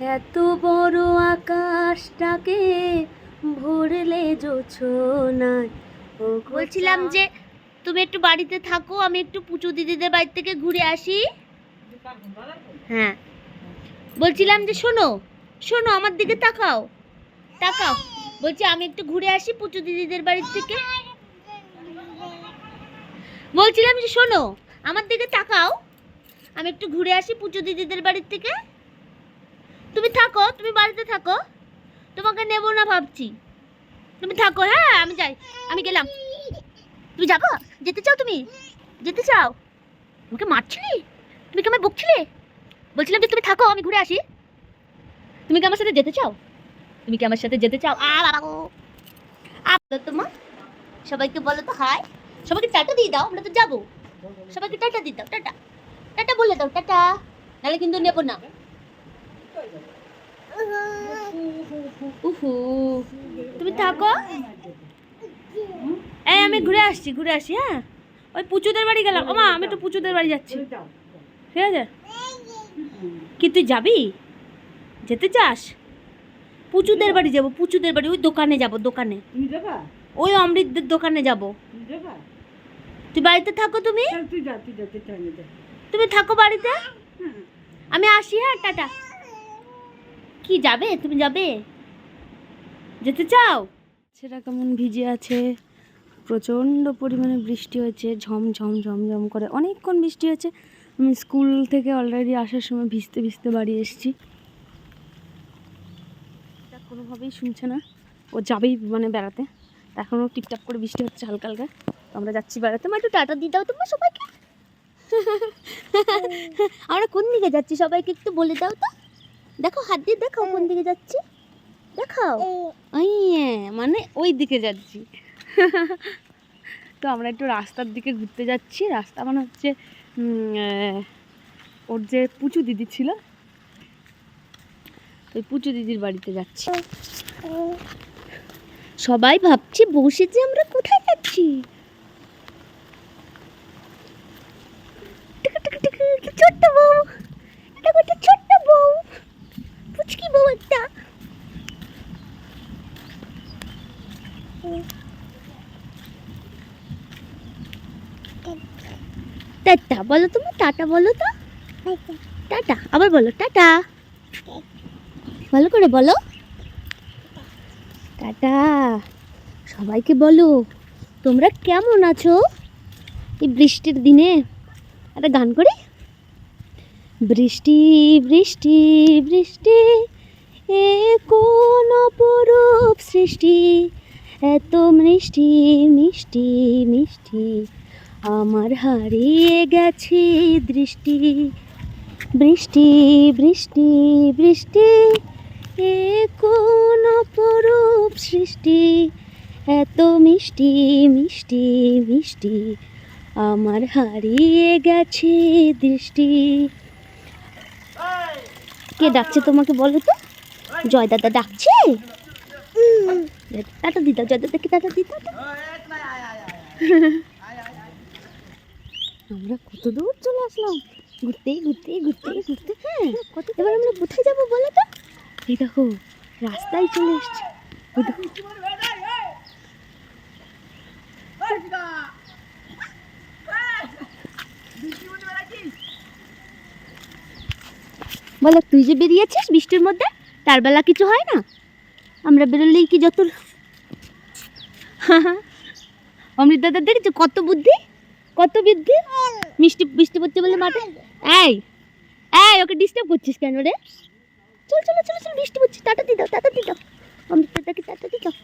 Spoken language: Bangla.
এত বড় আকাশটাকে ভরলে জোছনায়। ও বলছিলাম যে, তুমি একটু বাড়িতে থাকো, আমি একটু পুচু দিদিদের বাড়ি থেকে ঘুরে আসি। হ্যাঁ। বলছিলাম যে, শোনো শোনো, আমার দিকে তাকাও। তাকাও। বলছি, আমি একটু ঘুরে আসি পুচু দিদিদের বাড়ি থেকে। বলছিলাম যে, শোনো, আমার দিকে তাকাও। আমি একটু ঘুরে আসি পুচু দিদিদের বাড়ির থেকে। তুমি থাকো, তুমি বাড়িতে থাকো। তোমাকে নেব না ভাবছি। তুমি থাকো হ্যাঁ আমি যাই। আমি গেলাম। তুমি যাব? যেতে চাও তুমি? যেতে চাও? আমাকে মারছিলি? তুমি কি আমায় বকছিলে? বলছিলাম যে তুমি থাকো, আমি ঘুরে আসি। তুমি কি আমার সাথে যেতে চাও? তুমি কি আমার সাথে যেতে চাও? আ, বাবা গো। আ, বলো তো মা। সবাইকে বলো তো হাই। সবাইকে টাটা দিয়ে দাও, আমরা তো যাব। সবাইকে টাটা দিয়ে দাও, টাটা। টাটা বলে দাও, টাটা। নাহলে কিন্তু নেব না। উহু। তুমি থাকো। এই আমি ঘুরে আসছি ঘুরে আসি হ্যাঁ? ওই পুচুদের বাড়ি গেলাম। ওমা আমি তো পুচুদের বাড়ি যাচ্ছি। ঠিক আছে? কি তুই যাবি? যেতে চাস? পুচুদের বাড়ি যাব পুচুদের বাড়ি ওই দোকানে যাব দোকানে। ওই অমৃতদের দোকানে যাব। তুই বাড়িতে থাকো তুমি? তুমি থাকো বাড়িতে? আমি আসি হ্যাঁ টাটা। কি যাবে? তুমি যাবে? যেতে চাও? সেটা কেমন ভিজে আছে। প্রচণ্ড পরিমাণে বৃষ্টি হয়েছে ঝম ঝম ঝমঝম করে। অনেকক্ষণ বৃষ্টি হয়েছে। আমি স্কুল থেকে অলরেডি আসার সময় ভিজতে ভিজতে বাড়ি এসেছি। এটা কোনোভাবেই শুনছে না। ও যাবেই মানে বেড়াতে। এখনও টিপটাপ করে বৃষ্টি হচ্ছে হালকা হালকা। তো আমরা যাচ্ছি বেড়াতে। মা একটু টাটা দিয়ে দাও তোমার সবাইকে। আমরা কোন দিকে যাচ্ছি? সবাইকে একটু বলে দাও তো। দেখো হাত দিয়ে দেখাও কোন দিকে যাচ্ছি। দেখাও। মানে ওই দিকে যাচ্ছি। তো আমরা একটু রাস্তার দিকে ঘুরতে যাচ্ছি। রাস্তা মানে হচ্ছে ওর যে পুচু দিদি ছিল ওই পুচু দিদির বাড়িতে যাচ্ছি। সবাই ভাবছি বসে যে আমরা কোথায় যাচ্ছি? পুচকি টাটা বলো তুমি টাটা বলো তো। টাটা আবার বলো টাটা। ভালো করে বলো। টাটা সবাইকে বলো তোমরা কেমন আছো? এই বৃষ্টির দিনে একটা গান করি। বৃষ্টি বৃষ্টি বৃষ্টি এ কোন অপরূপ সৃষ্টি? এত মিষ্টি মিষ্টি মিষ্টি। আমার হারিয়ে গেছে দৃষ্টি। বৃষ্টি বৃষ্টি বৃষ্টি। এ কোন অপরূপ সৃষ্টি? এত মিষ্টি মিষ্টি মিষ্টি। আমার হারিয়ে গেছে দৃষ্টি। কে ডাকছে তোমাকে বলো তো? জয় দাদা ডাকছে? টাটা দিদা জয় দাদাকে টাটা দিদা আমরা কত দূর চলে আসলাম। ঘুরতে ঘুরতে ঘুরতে ঘুরতে হ্যাঁ। এবার আমরা কোথায় যাব বলো তো? এই দেখো, রাস্তায় চলে এসছে। বলো, তুই যে বেরিয়েছিস বৃষ্টির মধ্যে? তার বেলা কিছু হয় না? আমরা বেরোলেই কি যত অমৃত দাদা দেখেছ কত বুদ্ধি? কত বুদ্ধি? মিষ্টি মিষ্টি পড়ছে বলে মাঠে? এই এই, ওকে ডিস্টার্ব করছিস কেন রে? চল, চলো চলো চলো বৃষ্টি পড়ছে, টাটা দি দাও, টাটা দি দাও। অমৃত দাদাকে টাটা দি দাও।